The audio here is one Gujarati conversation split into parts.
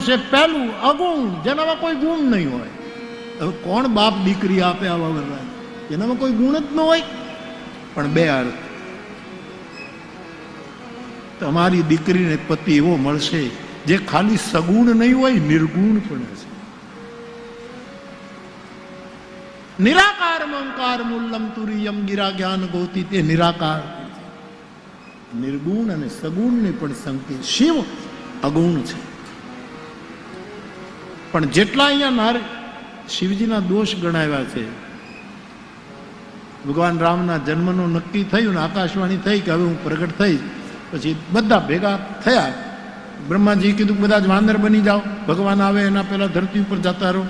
છે પહેલું, અગુણ, જેનામાં કોઈ ગુણ નહીં હોય. હવે કોણ બાપ દીકરી આપે આવા વરરાજ જેનામાં કોઈ ગુણ જ ન હોય. પણ બે અર્થ. તમારી દીકરીને પતિ એવો મળશે, જે ખાલી સગુણ નહીં હોય, નિર્ગુણ પણ હશે. નિરાકાર મંકાર મૂલ્યમ તુરિયમ ગિરા જ્ઞાન ગોતી તે નિરાકાર. નિર્ગુણ અને સગુણની પણ સંકેત. શિવ અગુણ છે. પણ જેટલા અહીંયા નાર શિવજીના દોષ ગણાવ્યા છે, ભગવાન રામના જન્મનું નક્કી થયું ને આકાશવાણી થઈ કે હવે હું પ્રગટ થઈ પછી બધા ભેગા થયા. બ્રહ્માજી કીધું બધા જ વાંદર બની જાઓ, ભગવાન આવે એના પહેલા ધરતી ઉપર જતા રહો.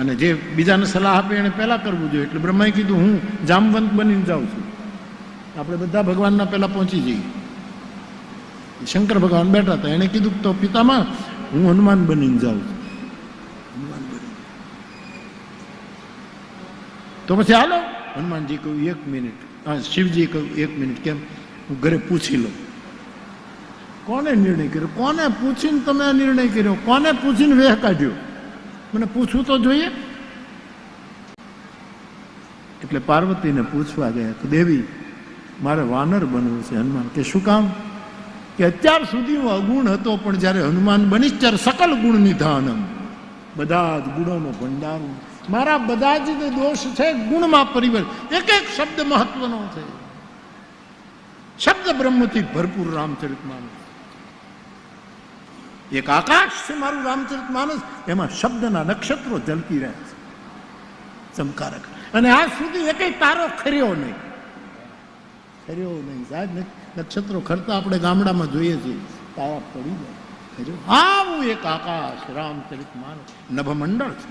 અને જે બીજાને સલાહ આપે એને પહેલા કરવું જોઈએ. એટલે બ્રહ્માએ કીધું, હું જામવંત બનીને જાઉં છું. આપણે બધા ભગવાનના પહેલા પહોંચી જઈએ. શંકર ભગવાન બેઠા હતા. એણે કીધું તો પિતામાં હું હનુમાન બનીને જાઉં છું. હનુમાન બની તો પછી હાલો. હનુમાનજી કહ્યું એક મિનિટ. હા શિવજી કહ્યું એક મિનિટ. કેમ? હું ઘરે પૂછી લઉં. કોને નિર્ણય કર્યો? કોને પૂછીને તમે આ નિર્ણય કર્યો? કોને પૂછીને વેહ કાઢ્યો? મને પૂછવું તો જોઈએ. એટલે પાર્વતીને પૂછવા ગયા કે દેવી મારે વાનર બનવું છે હનુમાન કે શું કામ? કે અત્યાર સુધી હું અગુણ હતો, પણ જ્યારે હનુમાન બનીશ ત્યારે સકલ ગુણ નિધાનમ બધા જ ગુણોનો ભંડાર મારા બધા જ દોષ છે, ગુણમાં પરિવર્તન. એક એક શબ્દ મહત્વનો છે. શબ્દ બ્રહ્મથી ભરપૂર રામચરિત માનસ. એક આકાશ છે મારું રામચરિત માનસ, એમાં શબ્દના નક્ષત્રો ઝલકી રહ્યા છે. ચમકારક. અને આજ સુધી એક તારો ખર્યો નહીં. ખર્યો નહીં. સાહેબ નક્ષત્રો ખરતા આપણે ગામડામાં જોઈએ છીએ. તારા પડી જાય. ખર્યો આવું એક આકાશ રામચરિત માન નભમંડળ છે.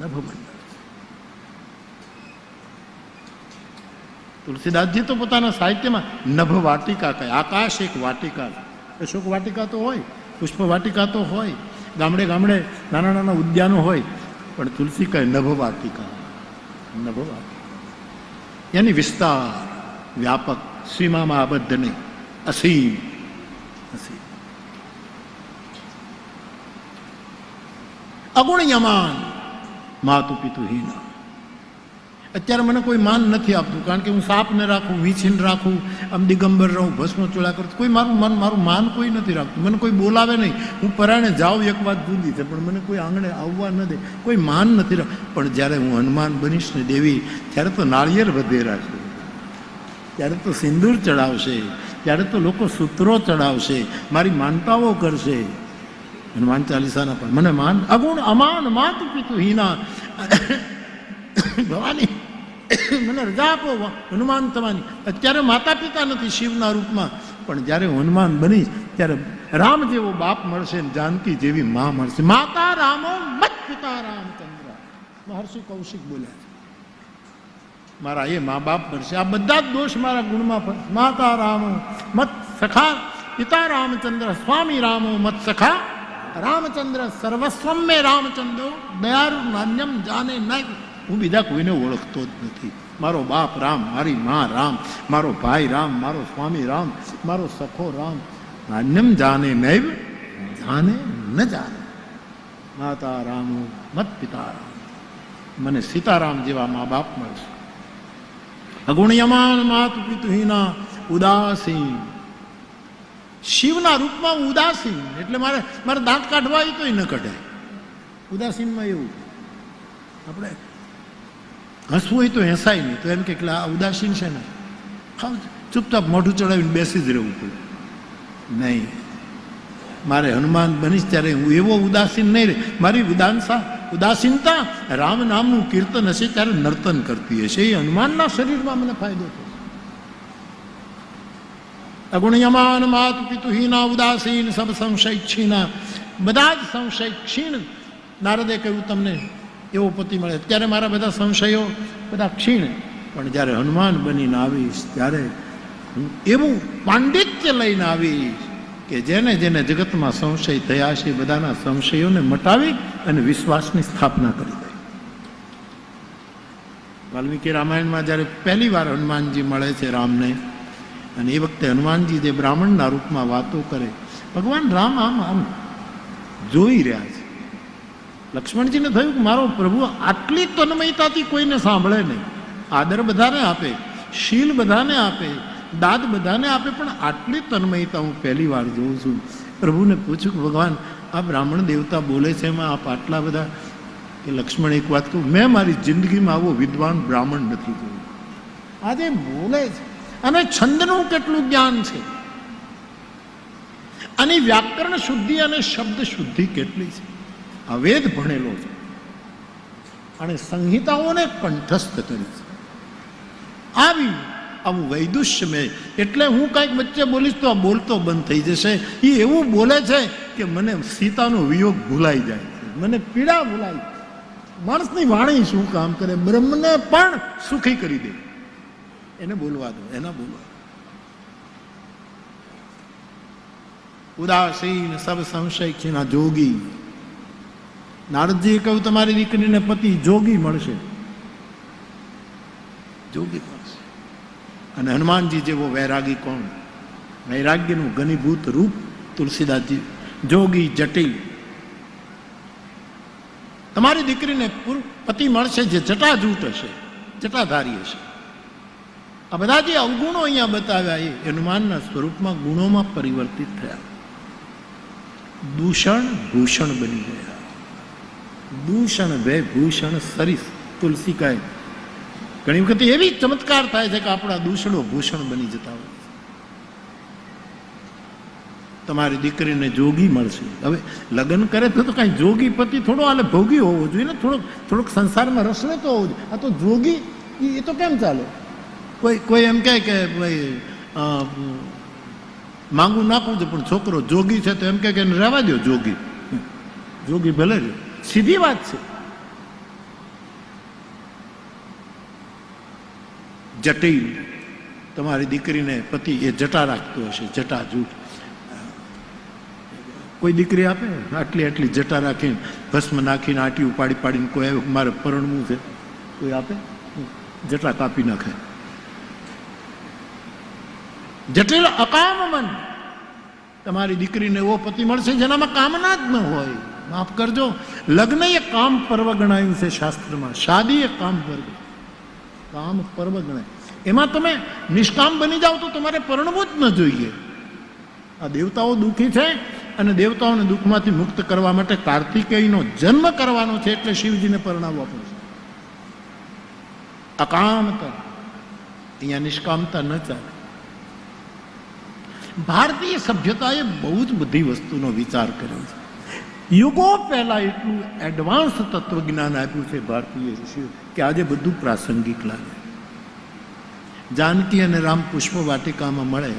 નભમંડળ તુલસીદાસજી તો પોતાના સાહિત્યમાં નભ વાટિકા કહે. આકાશ એક વાટિકા અશોક વાટિકા તો હોય, પુષ્પ વાટિકા તો હોય, ગામડે ગામડે નાના નાના ઉદ્યાનો હોય, પણ તુલસી કહે નભ વાટિકા નભ વાટિકા એની વિસ્તાર. વ્યાપક સીમામાં આબદ્ધ નહીં. અસીમ. અસીમ. અગુણ યમાન માતુ પિતુ હિન. અત્યારે મને કોઈ માન નથી આપતું, કારણ કે હું સાપને રાખું, વીંછીને રાખું, આમ દિગંબર રહું, ભસ્મ ચોળા કરું. કોઈ મારું મન, મારું માન કોઈ નથી રાખતું. મને કોઈ બોલાવે નહીં. હું પરાણે જાઉં એક વાત જુદી છે, પણ મને કોઈ આંગણે આવવા ન દે. કોઈ માન નથી રાખ પણ જ્યારે હું હનુમાન બનીશ ને દેવી, ત્યારે તો નાળિયેર વધેરા છે. ત્યારે તો સિંદૂર ચડાવશે, ત્યારે તો લોકો સૂત્રો ચડાવશે, મારી માનતાઓ કરશે. હનુમાન ચાલીસાના પણ મને માન, અગુણ અમાન માત પિતુ હિના. ભવાની, મને રજા આપો, હનુમાન થવાની. અત્યારે માતા પિતા નથી શિવના રૂપમાં, પણ જ્યારે હનુમાન બની ત્યારે રામ જેવો બાપ મળશે ને જાનકી જેવી મા મળશે. માતા રામો મત પિતા રામચંદ્ર મહર્ષિ કૌશિક બોલ્યા છે. મારા એ મા બાપ મળશે આ બધા જ દોષ મારા ગુણમાં ફરશે. માતા રામો મત સખા પિતા રામચંદ્ર સ્વામી રામો મત સખા, રામચંદ્ર સર્વસ્વમ મે રામચંદ્ર, દયારુ નાન્યમ જાને નાય. હું બીજા કોઈને ઓળખતો જ નથી. મારો બાપ રામ, મારી મા રામ, મારો ભાઈ રામ, મારો સ્વામી રામ, મારો સખો રામ, નાન્યમ જાને નૈવ, જાને ન જાને. માતા રામો મત પિતા રામ મને સીતારામ જેવા મા બાપ મળશે. અગુણ્યમાન માત પિતુહીના ઉદાસીન શિવના રૂપમાં ઉદાસીન એટલે મારે મારે દાંત કાઢવા એ તોય ન કઢે ઉદાસીનમાં એવું. આપણે હસવું હોય તો હેસાય નહીં, તો એમ કે આ ઉદાસીન છે ને, ખાવ, ચૂપચાપ મોઢું ચડાવીને બેસી જ રહેવું પડે. નહીં. મારે હનુમાન બનીશ ત્યારે હું એવો ઉદાસીન નહીં રહે. મારી ઉદાનસા ઉદાસીનતા રામ નામનું કીર્તન હશે ત્યારે નર્તન કરતી હશે. એ હનુમાનના શરીરમાં મને ફાયદો થશે અગુણ્યમાન માત પિતુહીના, ઉદાસીન, સબ સંશય છીના બધા જ સંશય ક્ષીણ નારદે કહ્યું, તમને એવો પતિ મળે. ત્યારે મારા બધા સંશયો બધા ક્ષીણ. પણ જ્યારે હનુમાન બનીને આવીશ, ત્યારે હું એવું પાંડિત્ય લઈને આવીશ કે જેને જેને જગતમાં સંશય થયા છે, બધાના સંશયોને મટાવી અને વિશ્વાસની સ્થાપના કરી દે વાલ્મીકી રામાયણમાં જ્યારે પહેલી વાર હનુમાનજી મળે છે રામને, અને એ વખતે હનુમાનજી જે બ્રાહ્મણના રૂપમાં વાતો કરે, ભગવાન રામ આમ આમ જોઈ રહ્યા છે. લક્ષ્મણજીને થયું કે મારો પ્રભુ આટલી તન્મયતાથી કોઈને સાંભળે નહીં. આદર બધાને આપે, શીલ બધાને આપે દાદ બધાને આપે, પણ આટલી તન્મયતા હું પહેલી વાર જોઉં છું. પ્રભુને પૂછું કે, ભગવાન, આ બ્રાહ્મણ દેવતા બોલે છે એમાં આપ આટલા બધા? કે લક્ષ્મણ એક વાત કહું, મેં મારી જિંદગીમાં આવો વિદ્વાન બ્રાહ્મણ નથી જોયું. આજે બોલે છે. અને છંદનું કેટલું જ્ઞાન છે? આની વ્યાકરણ શુદ્ધિ અને શબ્દ શુદ્ધિ કેટલી છે? આ વેદ ભણેલો છે. અને સંહિતાઓને કંઠસ્થ કરી છે. આવી આવું વૈદુષ્ય મેં. એટલે હું કાંઈક વચ્ચે બોલીશ તો આ બોલતો બંધ થઈ જશે. એ એવું બોલે છે કે મને સીતાનો વિયોગ ભૂલાઈ જાય મને પીડા ભૂલાઈ માણસની વાણી શું કામ કરે? બ્રહ્મને પણ સુખી કરી દે. એને બોલવા દો, એના બોલવા ઉદાસીન સબ સંશય ખીના જોગી. નારદજીએ કહ્યું, તમારી દીકરીને પતિ જોગી મળશે. જોગી અને હનુમાનજી જેવો વૈરાગી કોણ? વૈરાગ્યનું ઘનીભૂત રૂપ તુલસીદાસજી જોગી, જટિલ. તમારી દીકરીને પતિ મળશે જે જટાજૂટ હશે, જટાધારી હશે. આ બધા જે અવગુણો અહીંયા બતાવ્યા એ હનુમાનના સ્વરૂપમાં ગુણોમાં પરિવર્તિત થયા. દૂષણ ભૂષણ બની ગયા. દૂષણ ભય ભૂષણ સરીસ તુલસી કહે ઘણી વખત એવી ચમત્કાર થાય છે કે આપણા દૂષણો ભૂષણ બની જતા હોય. તમારી દીકરીને જોગી મળશે. હવે લગ્ન કરે તો તો કાંઈ જોગી પતિ થોડો આલે ભોગી હોવો જોઈએ ને, થોડોક થોડોક સંસારમાં રસ લેતો હોવો જોઈએ. આ તો જોગી, એ તો કેમ ચાલે? કોઈ કોઈ એમ કહે કે ભાઈ માંગુ નાખવું છે પણ છોકરો જોગી છે તો એમ કહે કે એને રહેવા દો જોગી. જોગી ભલે રહ્યો. સીધી વાત છે. જટિલ. તમારી દીકરીને પતિ એ જટા રાખતો હશે, જટા જૂઠ. કોઈ દીકરી આપે? આટલી આટલી જટા રાખીને ભસ્મ નાખીને આટી ઉપાડી પાડીને કોઈ મારે પરણવું છે. કોઈ આપે? જટા કાપી નાખે. જટિલ અકામ મન તમારી દીકરીને એવો પતિ મળશે જેનામાં કામના જ ન હોય. માફ કરજો. લગ્ન એ કામ પર્વ ગણાયું છે શાસ્ત્રમાં. શાદી એ કામ પર્વ. કામ પર્વ ગણાય. એમાં તમે નિષ્કામ બની જાઓ તો તમારે પરણવું જ ન જોઈએ. આ દેવતાઓ દુઃખી છે અને દેવતાઓને દુઃખમાંથી મુક્ત કરવા માટે કાર્તિકેયનો જન્મ કરવાનો છે એટલે શિવજીને પરણાવવા પડશે અકામતા. અહીંયા નિષ્કામતા ન ચાલે. ભારતીય સભ્યતાએ બહુ જ બધી વસ્તુનો વિચાર કર્યો છે. યુગો પહેલાં એટલું એડવાન્સ તત્વજ્ઞાન આપ્યું છે ભારતીય ઋષિઓ કે આજે બધું પ્રાસંગિક લાગે. જાનકી અને રામ પુષ્પ વાટિકામાં મળે.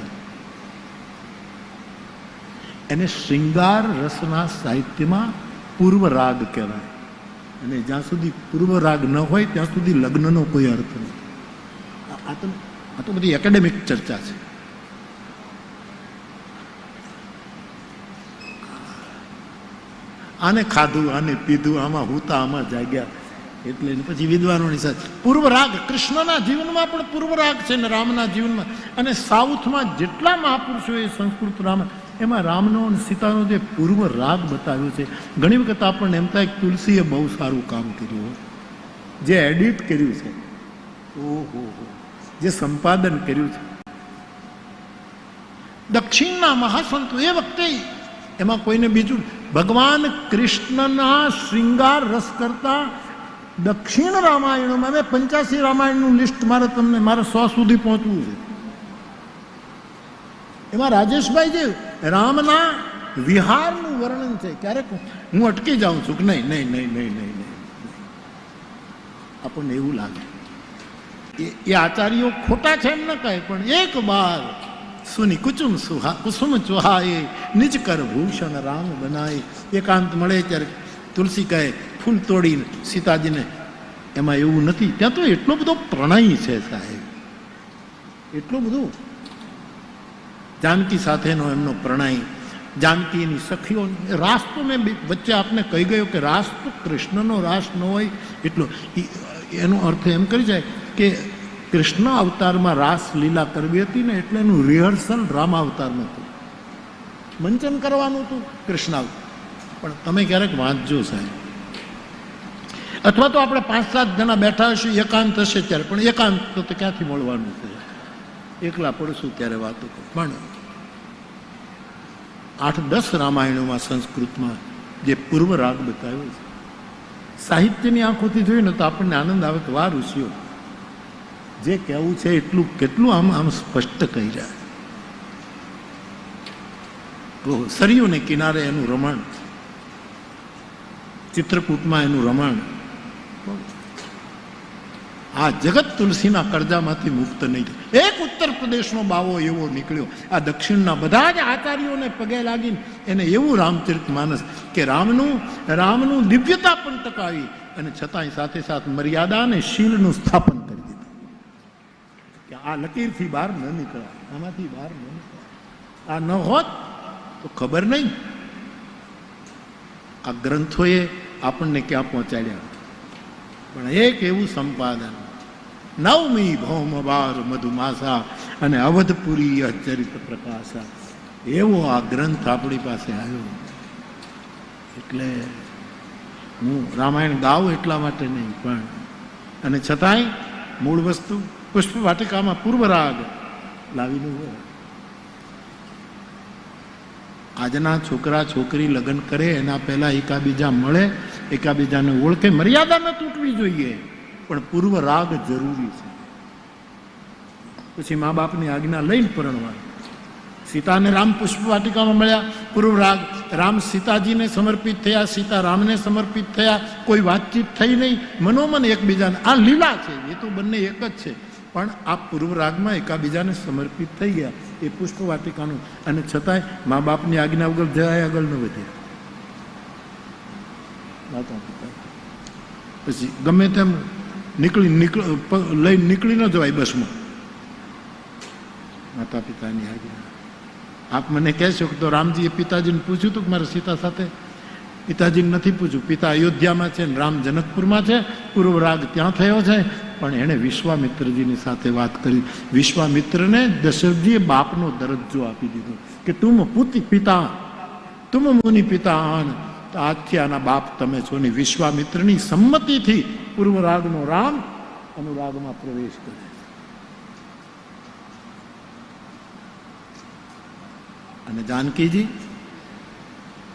એને શૃંગાર રસના સાહિત્યમાં પૂર્વ રાગ કહેવાય. અને જ્યાં સુધી પૂર્વ રાગ ન હોય, ત્યાં સુધી લગ્નનો કોઈ અર્થ નથી. આ તો આ તો બધી એકેડેમિક ચર્ચા છે. આને ખાધું, આને પીધું, આમાં હુતા, આમાં જાગ્યા. એટલે પછી વિદ્વાનોની સાથે. પૂર્વરાગ કૃષ્ણના જીવનમાં પણ પૂર્વરાગ છે ને રામના જીવનમાં. અને સાઉથમાં જેટલા મહાપુરુષો એ સંસ્કૃત રામ, એમાં રામનો અને સીતાનો જે પૂર્વ રાગ બતાવ્યો છે, ઘણી વખત આપણને એમ થાય તુલસીએ બહુ સારું કામ કર્યું. જે એડિટ કર્યું છે, ઓહો જે સંપાદન કર્યું છે. દક્ષિણના મહાસંતો એ વખતે એમાં કોઈને બીજું ભગવાન કૃષ્ણના શ્રીંગાર રસ કરતા દક્ષિણ રામાયણમાં મેં પંચાસી રામાયણનું લિસ્ટ મારે તમને, મારે સો સુધી પહોંચવું છે. એમાં રાજેશભાઈ જે રામના વિહારનું વર્ણન છે, ક્યારેક હું અટકી જાઉં છું કે નહીં નહીં નહીં નહીં નહીં નહીં. આપણને એવું લાગે. એ આચાર્યો ખોટા છે એમ ન કહે, પણ એક બાર સુની કુચુમ સુહા કુસુમ ચુહાએ નિજ કર ભૂષણ રામ બનાય એકાંત મળે ત્યારે તુલસી કહે ફૂલ તોડીને સીતાજીને એમાં એવું નથી ત્યાં તો એટલો બધો પ્રણય છે સાહેબ। એટલું બધું જાનકી સાથેનો એમનો પ્રણય, જાનકીની સખીઓ રાસ તો મેં વચ્ચે આપને કહી ગયો કે રાસ તો કૃષ્ણનો રાસ ન હોય, એટલો એનો અર્થ એમ કરી જાય કે કૃષ્ણ અવતારમાં રાસ લીલા કરવી હતી ને એટલે એનું રિહર્સલ રામ અવતારમાં હતું. મંચન કરવાનું હતું કૃષ્ણ પણ તમે ક્યારેક વાંચજો સાહેબ. અથવા તો આપણે પાંચ સાત જણા બેઠા હશું, એકાંત હશે ત્યારે, પણ એકાંત તો ક્યાંથી મળવાનું છે? એકલા પડશું ત્યારે વાતો. પણ આઠ દસ રામાયણોમાં સંસ્કૃતમાં જે પૂર્વ રાગ બતાવ્યો છે, સાહિત્યની આંખોથી જોઈએ ને તો આપણને આનંદ આવે કે વાર ઋષિઓ. જે કહેવું છે એટલું કેટલું આમ આમ સ્પષ્ટ કહી રહ્યા તો સરયુને કિનારે એનું રમણ, ચિત્રકૂટમાં એનું રમણ, આ જગત તુલસીના કરજામાંથી મુક્ત નહીં. એક ઉત્તર પ્રદેશનો બાવો એવો નીકળ્યો આ દક્ષિણના બધા જ આચાર્યોને પગે લાગીને એને એવું રામચરિત માનસ કે રામનું રામનું દિવ્યતા પણ ટકાવી અને છતાંય સાથે સાથે મર્યાદા અને શીલનું સ્થાપન આ લકીરથી બહાર ન નીકળાય આમાંથી બહાર ન નીકળાય આ ન હોત તો ખબર નહીં. આ ગ્રંથોએ આપણને ક્યાં પહોંચાડ્યા પણ એક એવું સંપાદન. નવમી ભૌમ બાર મધુમાસા અને અવધપુરી અચરિત પ્રકાશા. એવો આ ગ્રંથ આપણી પાસે આવ્યો. એટલે હું રામાયણ ગાઉં એટલા માટે નહીં, પણ અને છતાંય મૂળ વસ્તુ પુષ્પ વાટિકામાં પૂર્વ રાગ લાવીને હોય આજના છોકરા છોકરી લગ્ન કરે એના પહેલા એકાબીજા મળે એકાબીજાને ઓળખે મર્યાદા ન તૂટવી જોઈએ પણ પૂર્વ રાગ જરૂરી છે પછી મા બાપની આજ્ઞા લઈને પરણવા સીતાને રામ પુષ્પ વાટિકામાં મળ્યા પૂર્વ રાગ રામ સીતાજીને સમર્પિત થયા સીતા રામને સમર્પિત થયા કોઈ વાતચીત થઈ નહીં મનોમન એકબીજાને આ લીલા છે એ તો બંને એક જ છે પણ આ પૂર્વ રાગમાં એકાબીજાને સમર્પિત થઈ ગયા. એ પુષ્પ વાટિકાનું. અને છતાંય મા બાપની આજ્ઞા વગર જરાય આગળ ન વધ્યા પછી ગમે તેમ નીકળી, નીકળ લઈ નીકળી ન જવાય બસમાં. માતા પિતાની આજ્ઞા. આપ મને કહેશો કે તો રામજીએ પિતાજીને પૂછ્યું હતું કે મારે સીતા સાથે પિતાજીને નથી પૂછ્યું પિતા અયોધ્યામાં છે ને રામ જનકપુરમાં છે. પૂર્વ રાગ ત્યાં થયો છે. પણ એણે વિશ્વામિત્રજીની સાથે વાત કરી. વિશ્વામિત્રને દશરથજીએ બાપનો દરજ્જો આપી દીધો કે તુમ પુત્ર પિતા તુમ મુનિ પિતા. આજથી આના બાપ તમે છો ને વિશ્વામિત્રની સંમતિથી પૂર્વ રાગનો રામ અનુરાગમાં પ્રવેશ કરે અને જાનકીજી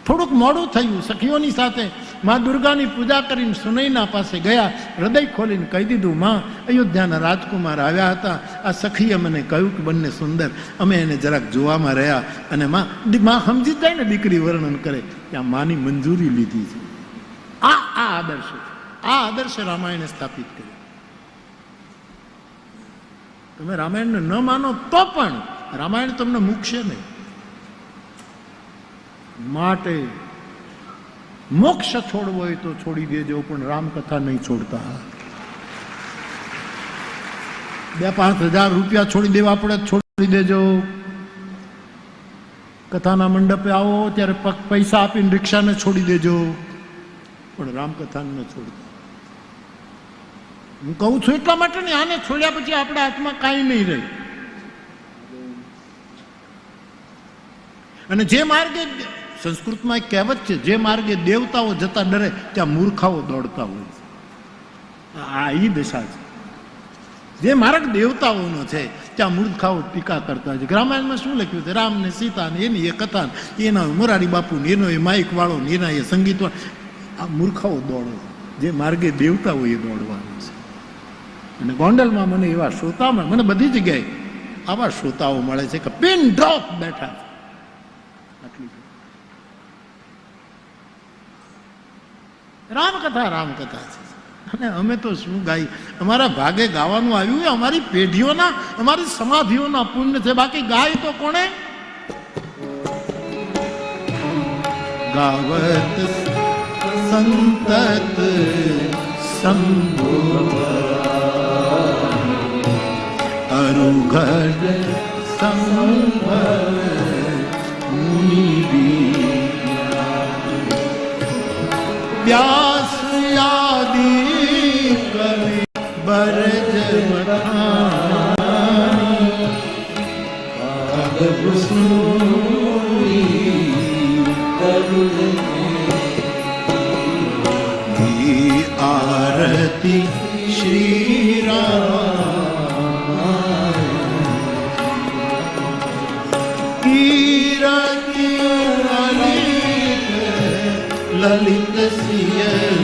થોડુંક મોડું થયું. સખીઓની સાથે માં દુર્ગાની પૂજા કરીને સુનૈના પાસે ગયા. હૃદય ખોલીને કહી દીધું, માં, અયોધ્યાના રાજકુમાર આવ્યા હતા. આ સખીએ મને કહ્યું કે બંને સુંદર. અમે એને જરાક જોવામાં રહ્યા અને માં માં સમજી જાય ને દીકરી વર્ણન કરે. કે આ માની મંજૂરી લીધી છે. આ આ આદર્શ આ આદર્શ રામાયણે સ્થાપિત કર્યો. તમે રામાયણને ન માનો તો પણ રામાયણ તમને મૂકશે નહીં. માટે મોક્ષ છોડવો હોય તો છોડી દેજો, પણ રામકથા નહીં છોડતા. બે પાંચ હજાર રૂપિયા છોડી દેવા પડે છોડી દેજો. કથાના મંડપે આવો, ત્યારે પૈસા આપીને રિક્ષાને છોડી દેજો. પણ રામકથાને ન છોડતા. હું કહું છું એટલા માટે ને આને છોડ્યા પછી આપણા હાથમાં કાંઈ નહીં રહે. અને જે માર્ગે સંસ્કૃતમાં એક કહેવત છે, જે માર્ગે દેવતાઓ જતા ડરે, ત્યાં મૂર્ખાઓ દોડતા હોય છે. આ એ દશા છે. જે માર્ગ દેવતાઓનો છે, ત્યાં મૂર્ખાઓ ટીકા કરતા છે. રામાયણમાં શું લખ્યું છે? રામ ને સીતા ને એની એ કથા એના મોરારી બાપુ ને, એનો એ માઇક વાળો ને, એના એ સંગીત આ મૂર્ખાઓ દોડો જે માર્ગે દેવતાઓ એ દોડવાનું છે. અને ગોંડલમાં મને એવા શ્રોતા મળે, મને બધી જગ્યાએ આવા શ્રોતાઓ મળે છે કે પિન ડ્રોપ બેઠા આટલી રામકથા રામકથા છે. અને અમે તો શું ગાઈ, અમારા ભાગે ગાવાનું આવ્યું અમારી પેઢીઓના, અમારી સમાધિઓના પુણ્ય છે. બાકી ગાય તો કોણે? ગાવત સંતત સંભો અરુઘડ સંભવ મુનિ વ્યાસ યાદી કવિ બરજ આરતી શ્રી Messias.